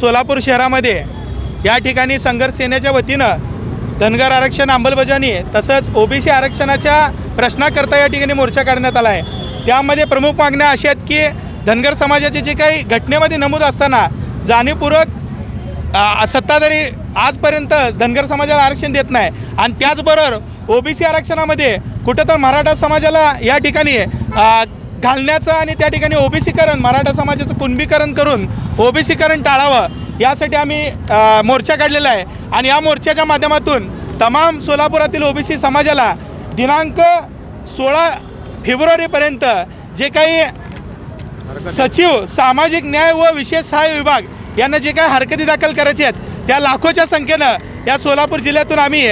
सोलापूर शहरामध्ये या ठिकाणी संघर्ष सेनेच्या वतीनं धनगर आरक्षण अंमलबजावणी तसंच ओबीसी आरक्षणाच्या प्रश्नाकरता या ठिकाणी मोर्चा काढण्यात आला आहे. त्यामध्ये प्रमुख मागण्या अशा आहेत की धनगर समाजाचे जे काही घटनेमध्ये नमूद असताना जाणीवपूर्वक सत्ताधारी आजपर्यंत धनगर समाजाला आरक्षण देत नाही. आणि त्याचबरोबर ओबीसी आरक्षणामध्ये कुठं तर मराठा समाजाला या ठिकाणी घालण्याचं आणि त्या ठिकाणी ओबीसीकरण मराठा समाजाचं कुणबीकरण करून ओबीसीकरण टाळावं यासाठी आम्ही मोर्चा काढलेला आहे. आणि या मोर्चाच्या माध्यमातून तमाम सोलापुरातील ओबीसी समाजाला दिनांक सोळा फेब्रुवारीपर्यंत जे काही सचिव सामाजिक न्याय व विशेष सहाय्य विभाग यांना जे काही हरकती दाखल करायचे आहेत त्या लाखोच्या संख्येनं या सोलापूर जिल्ह्यातून आम्ही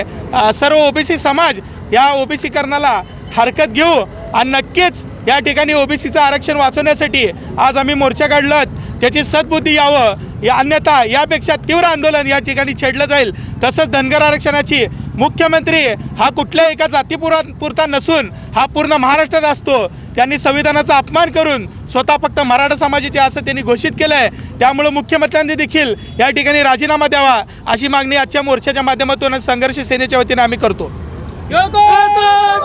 सर्व ओबीसी समाज या ओबीसीकरणाला हरकत घेऊ. आणि नक्कीच या ठिकाणी ओबीसीचं आरक्षण वाचवण्यासाठी आज आम्ही मोर्चा काढलात त्याची सद्बुद्धी यावं या अन्यथा यापेक्षा तीव्र आंदोलन या ठिकाणी छेडलं जाईल. तसंच धनगर आरक्षणाची मुख्यमंत्री हा कुठल्या एका जातीपुरा पुरता नसून हा पूर्ण महाराष्ट्रात असतो. त्यांनी संविधानाचा अपमान करून स्वतः फक्त मराठा समाजाचे असं त्यांनी घोषित केलं आहे त्यामुळं मुख्यमंत्र्यांनी देखील या ठिकाणी राजीनामा द्यावा अशी मागणी आजच्या मोर्चाच्या माध्यमातून संघर्ष सेनेच्या वतीने आम्ही करतो.